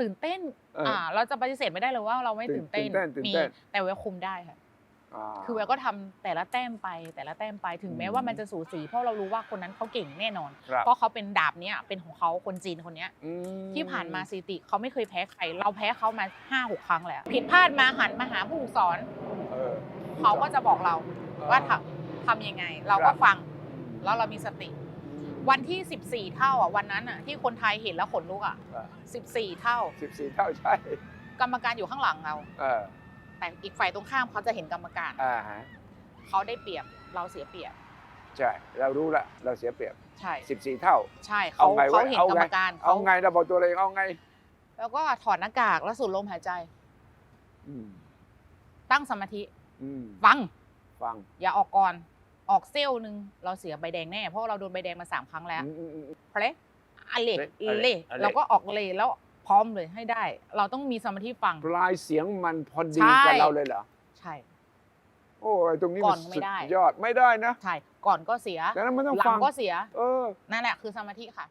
ตื่นเต้นเอออ่อ่าเราจะปฏิเสธไม่ได้เลยว่าเราไม่ตื่ตื่นนเต้นตื่นเต้นตื่นมีเต้นแต่แววคุมได้ค่ะาคือแววก็ทำแต่ละแต้มไปแต่ละแต้มไปถึงแม้อืมว่ามันจะสูสีเพราะเรารู้ว่าคนนั้นเขาเก่งแน่นอนครับเพราะเขาเป็นดาบเนี้ยเป็นของเขาคนจีนคนเนี้ยอืมที่ผ่านมาสถิติเขาไม่เคยแพ้ใคร เราแพ้เขามาห้าหกครั้งแล้วผิดพลาดมาหันมาหาผู้ฝึกสอนเออเขาก็จะบอกเราอ่าว่าทำทำยังไง เราครัก็บฟังอืมแล้วเรามีสติ วันที่ 14 เท่าอะวันนั้นอะที่คนไทยเห็นแล้วขนลุกอะอ่า14 เท่า สิบสี่เท่าใช่กรรมการอยู่ข้างหลังเรา เออแต่อีกฝ่ายตรงข้ามเขาจะเห็นกรรมการอ่าฮะเขาได้เปรียบเราเสียเปรียบ ใช่ เรารู้ละเราเสียเปรียบใช่สิบสี่เท่า ใช่เขาเอาไงวะเขาเห็นเอากรไง รมการเอาไงเราบอกตัวเองเอาไงแล้วก็ถอดหน้ากากแล้วสูดลมหายใจ อืมตั้งสมาธิอืมฟังฟังอย่าออกก่อน ออกเซี่ยวหนึ่งเราเสียใบแดงแน่เพราะเราโดนใบแดงมาสามครั้งแล้วอืมอืมอืมเพลอะเละอะเละเละอะเละเราก็ออกเลยแล้วพร้อมเลยให้ได้ เราต้องมีสมาธิฟัง ปลายเสียงมันพอดีใช่กับเราเลยเหรอใช่ โอ้ยตรงนี้ก่มัอนนไม่สุดได้ยอดไม่ได้นะใช่ก่อนก็เสียดังนั้นมันต้องหลัฟังงก็เสีย เออนั่นแหละคือสมาธิค่ะ